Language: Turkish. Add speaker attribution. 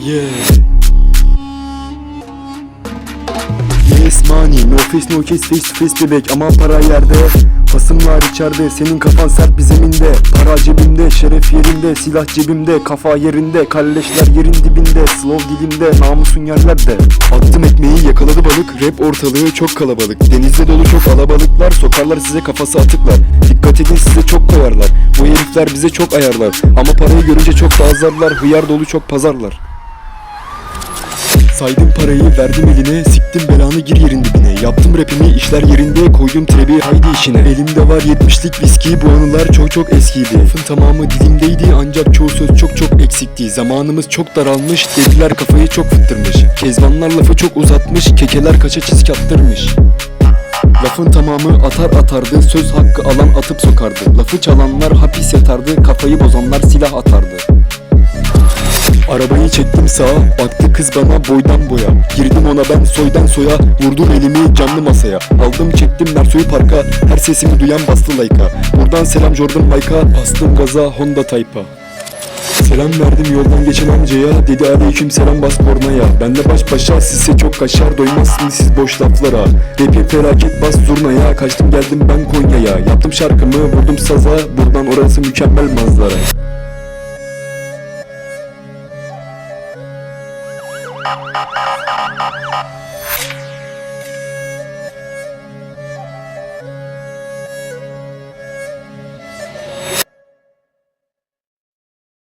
Speaker 1: Yeah. Yes money, no face no case face to face bebek. Aman para yerde Pasım var içeride. Senin kafan sert bir zeminde. Para cebimde şeref yerinde. Silah cebimde Kafa yerinde. Kalleşler yerin dibinde. Slow dilimde namusun yerlerde. Attım ekmeği yakaladı balık. Rap ortalığı çok kalabalık. Denizde dolu çok alabalıklar. Sokarlar size kafası atıklar. Dikkat edin size çok koyarlar. Bu herifler bize çok ayarlar. Ama parayı görünce çok da azarlar. Hıyar dolu çok pazarlar Saydım parayı verdim eline Siktim belanı gir yerin dibine. Yaptım rapimi işler yerinde Koydum trebi haydi işine. Elimde var 70'lik viski Bu anılar çok çok eskiydi. Lafın tamamı dilimdeydi Ancak çoğu söz çok çok eksikti. Zamanımız çok daralmış Dediler kafayı çok fıttırmış. Kezbanlar lafı çok uzatmış Kekeler kaça çizik attırmış Lafın tamamı atar atardı Söz hakkı alan atıp sokardı. Lafı çalanlar hapis yatardı Kafayı bozanlar silah atardı Arabayı çektim sağa Baktı kız bana boydan boya. Girdim ona ben soydan soya Vurdum elimi canlı masaya. Aldım çektim Merso'yu parka Her sesimi duyan bastı layka Buradan selam Jordan Mike'a Bastım gaza Honda Type'a. Selam verdim yoldan geçen amcaya Dedi aleyküm selam bas kornaya. Ben de baş başa sizse çok kaşar Doymazsınız siz boş laflara. Rapi felaket bas zurnaya. Kaçtım geldim ben Konya'ya. Yaptım şarkımı vurdum saza Buradan orası mükemmel manzara Ha ha ha ha ha!